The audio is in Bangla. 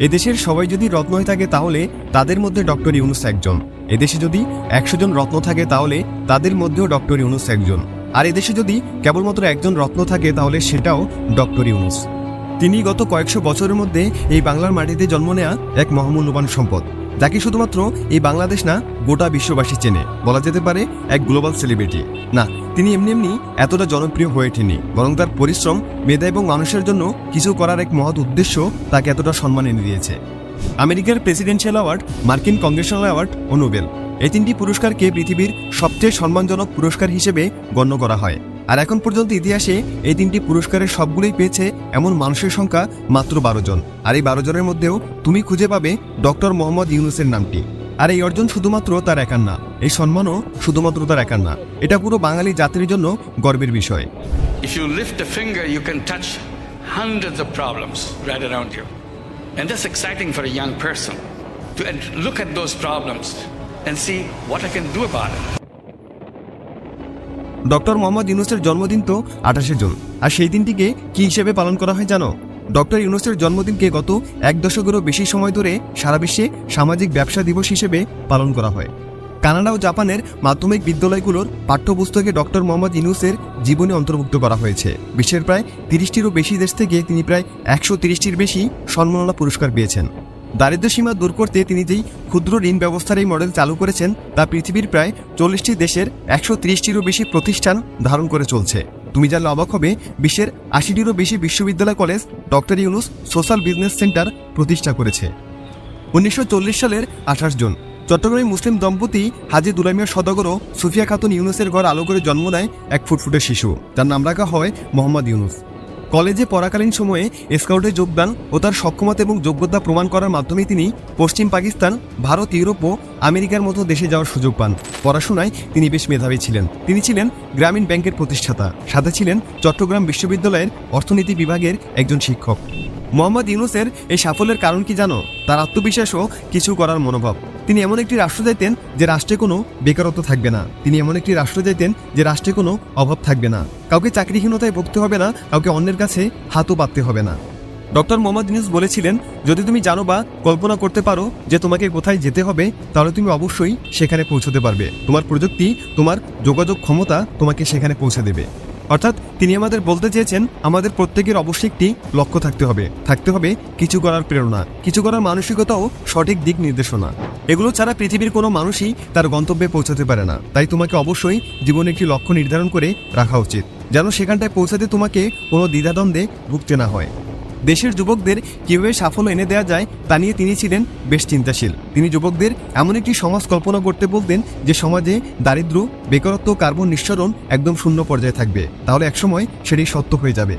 এদেশের সবাই যদি রত্ন হয়ে থাকে তাহলে তাদের মধ্যে ডক্টর ইউনুস একজন। এদেশে যদি একশো জন রত্ন থাকে তাহলে তাদের মধ্যেও ডক্টর ইউনুস একজন। আর এদেশে যদি কেবলমাত্র একজন রত্ন থাকে তাহলে সেটাও ডক্টর ইউনুস। তিনি গত কয়েকশো বছরের মধ্যে এই বাংলার মাটিতে জন্ম নেয়া এক মহামূল্যবান সম্পদ, যাকে শুধুমাত্র এই বাংলাদেশ না, গোটা বিশ্ববাসী চেনে। বলা যেতে পারে এক গ্লোবাল সেলিব্রিটি। না, তিনি এমনি এমনি এতটা জনপ্রিয় হয়ে ওঠেনি বরং তার পরিশ্রম, মেধা এবং মানুষের জন্য কিছু করার এক মহৎ উদ্দেশ্য তাকে এতটা সম্মান এনে দিয়েছে। আমেরিকার প্রেসিডেন্সিয়াল অ্যাওয়ার্ড, মার্কিন কংগ্রেশনাল অ্যাওয়ার্ড ও নোবেল। এই তিনটি পুরস্কারকে পৃথিবীর সবচেয়ে সম্মানজনক পুরস্কার হিসেবে গণ্য করা হয়। আর এখন পর্যন্ত ইতিহাসে এই তিনটি পুরস্কারের সবগুলোই পেয়েছে এমন মানুষের সংখ্যা মাত্র বারো জন। আর এই বারো জনের মধ্যেও তুমি খুঁজে পাবে ডক্টর মোহাম্মদ ইউনুসের নামটি। আর এই অর্জন শুধুমাত্র তার একার না, এই সম্মানও শুধুমাত্র তার একার না। এটা পুরো বাঙালি জাতির জন্য গর্বের বিষয়। Young and see what I can do about it. Doctor Muhammad ইউনুসের জন্মদিন তো আঠাশে জুন। আর সেই দিনটিকে কি হিসেবে পালন করা হয় জানো? ডক্টর ইউনুসের জন্মদিনকে গত এক দশকেরও বেশি সময় ধরে সারা বিশ্বে সামাজিক ব্যবসা দিবস হিসেবে পালন করা হয়। কানাডা ও জাপানের মাধ্যমিক বিদ্যালয়গুলোর পাঠ্যপুস্তকে ডক্টর মোহাম্মদ ইউনুসের জীবনে অন্তর্ভুক্ত করা হয়েছে। বিশ্বের প্রায় তিরিশটিরও বেশি দেশ থেকে তিনি প্রায় একশো তিরিশটির বেশি সম্মাননা পুরস্কার পেয়েছেন। দারিদ্র্য সীমা দূর করতে তিনি যেই ক্ষুদ্র ঋণ ব্যবস্থার এই মডেল চালু করেছেন, তা পৃথিবীর প্রায় চল্লিশটি দেশের একশো ত্রিশটিরও বেশি প্রতিষ্ঠান ধারণ করে চলছে। তুমি জানলে অবাক হবে, বিশ্বের আশিটিরও বেশি বিশ্ববিদ্যালয় college doctor Yunus social business centre প্রতিষ্ঠা করেছে। উনিশশো চল্লিশ সালের আঠাশ জুন, চট্টগ্রামে মুসলিম দম্পতি হাজি দুলামিয়া সদাগর ও সুফিয়া খাতুন ইউনুসের ঘর আলো করে জন্ম নেয় এক ফুটফুটে শিশু, যার নাম রাখা হয় মোহাম্মদ ইউনুস। কলেজে পড়াকালীন সময়ে স্কাউটে যোগদান ও তার সক্ষমতা এবং যোগ্যতা প্রমাণ করার মাধ্যমে তিনি পশ্চিম পাকিস্তান, ভারত, ইউরোপ ও আমেরিকার মতো দেশে যাওয়ার সুযোগ পান। পড়াশোনায় তিনি বেশ মেধাবী ছিলেন। তিনি ছিলেন গ্রামীণ ব্যাংকের প্রতিষ্ঠাতা। সাথে ছিলেন চট্টগ্রাম বিশ্ববিদ্যালয়ের অর্থনীতি বিভাগের একজন শিক্ষক। মোহাম্মদ ইউনুসের এই সাফল্যের কারণ কি জানো? তার আত্মবিশ্বাস ও কিছু করার মনোভাব। তিনি এমন একটি রাষ্ট্র চাইতেন যে রাষ্ট্রে কোনো বেকারত্ব থাকবে না। তিনি এমন একটি রাষ্ট্র চাইতেন যে রাষ্ট্রে কোনো অভাব থাকবে না। কাউকে চাকরিহীনতায় ভুগতে হবে না, কাউকে অন্যের কাছে হাতও পাততে হবে না। ডক্টর মোহাম্মদ ইউনুস বলেছিলেন, যদি তুমি জানো বা কল্পনা করতে পারো যে তোমাকে কোথায় যেতে হবে, তাহলে তুমি অবশ্যই সেখানে পৌঁছতে পারবে। তোমার প্রযুক্তি, তোমার যোগাযোগ ক্ষমতা তোমাকে সেখানে পৌঁছে দেবে। অর্থাৎ তিনি আমাদের বলতে চেয়েছেন, আমাদের প্রত্যেকের অবশ্যই একটি লক্ষ্য থাকতে হবে। থাকতে হবে কিছু করার প্রেরণা, কিছু করার মানসিকতাও সঠিক দিক নির্দেশনা। এগুলো ছাড়া পৃথিবীর কোনো মানুষই তার গন্তব্যে পৌঁছাতে পারে না। তাই তোমাকে অবশ্যই জীবনে একটি লক্ষ্য নির্ধারণ করে রাখা উচিত, যেন সেখানটায় পৌঁছাতে তোমাকে কোনো দ্বিধাদ্বন্দ্বে ভুগতে না হয়। দেশের যুবকদের কীভাবে সাফল্য এনে দেওয়া যায় তা নিয়ে তিনি ছিলেন বেশ চিন্তাশীল। তিনি যুবকদের এমন একটি সমাজ কল্পনা করতে বলতেন যে সমাজে দারিদ্র বেকারত্ব কার্বন নিঃসরণ একদম শূন্য পর্যায়ে থাকবে। তাহলে একসময় সেটি সত্য হয়ে যাবে।